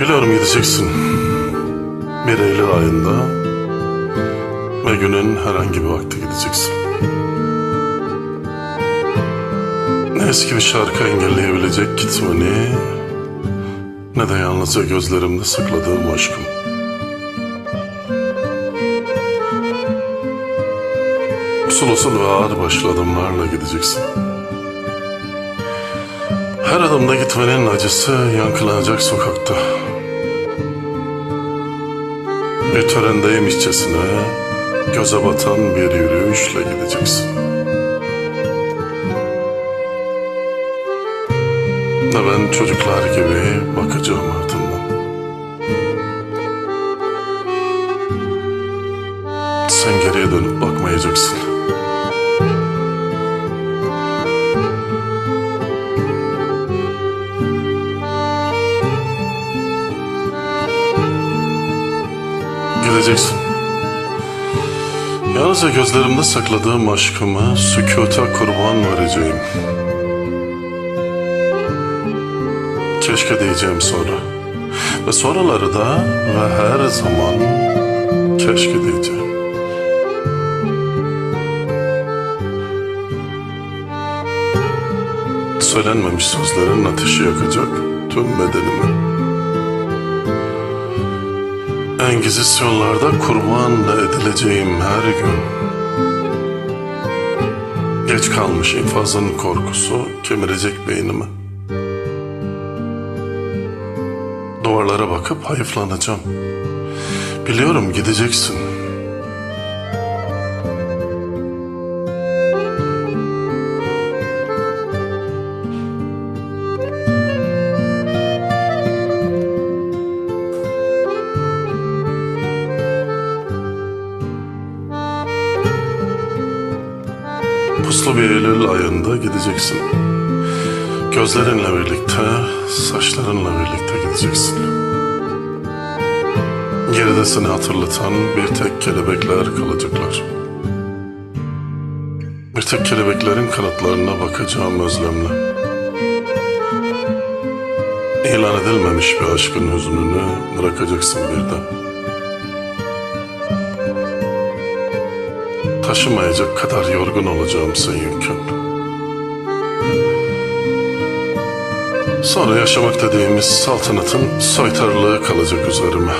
Biliyorum gideceksin. Bir Eylül ayında ve günün herhangi bir vakti gideceksin. Ne eski bir şarkı engelleyebilecek gitmeni ne de yalnızca gözlerimde sakladığım aşkım. Usul usul ve ağır başlı adımlarla gideceksin. Her adımda gitmenin acısı yankılanacak sokakta. Bir törendeymişçesine göze batan bir yürüyüşle gideceksin. Ve ben çocuklar gibi bakacağım ardından. Sen geriye dönüp bakmayacaksın. Gideceksin. Yalnızca gözlerimde sakladığım aşkımı sükuta kurban vereceğim. Keşke diyeceğim sonra. Ve sonraları da ve her zaman keşke diyeceğim. Söylenmemiş sözlerin ateşi yakacak tüm bedenimi. Engizisyonlarda kurban edileceğim her gün. Geç kalmış infazın korkusu kemirecek beynimi. Duvarlara bakıp hayıflanacağım. Biliyorum gideceksin. Puslu bir Eylül ayında gideceksin. Gözlerinle birlikte, saçlarınla birlikte gideceksin. Geride seni hatırlatan bir tek kelebekler kalacaklar. Bir tek kelebeklerin kanatlarına bakacağım özlemle. İlan edilmemiş bir aşkın hüznünü bırakacaksın birden. Taşımayacak kadar yorgun olacağım seyyuken. Sonra yaşamak dediğimiz saltanatın soytarılığı kalacak üzerime.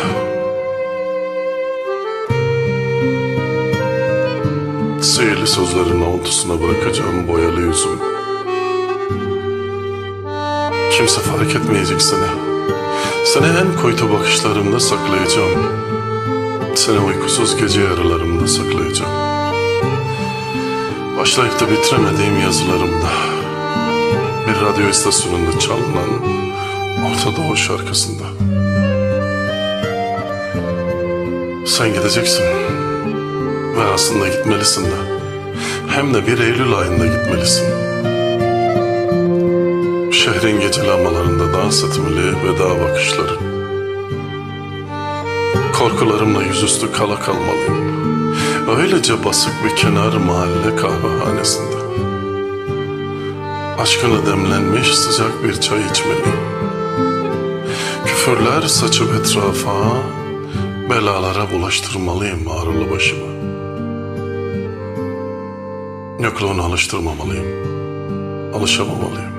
Sihirli sözlerin avuntusuna bırakacağım boyalı yüzüm. Kimse fark etmeyecek seni. Seni en kuytu bakışlarımda saklayacağım. Seni uykusuz gece yarılarımda saklayacağım. Başlayıp da bitiremediğim yazılarımda. Bir radyo istasyonunda çalınan Orta Doğu şarkısında. Sen gideceksin. Ve aslında gitmelisin de. Hem de bir Eylül ayında gitmelisin. Şehrin gece lambalarında dans etmeli veda bakışları. Korkularımla yüzüstü kala kalmalıyım. Öylece basık bir kenar mahalle kahvehanesinde. Aşkına demlenmiş sıcak bir çay içmeliyim. Küfürler saçıp etrafa, belalara bulaştırmalıyım ağrılı başımı. Yokluğuna alıştırmamalıyım, alışamamalıyım.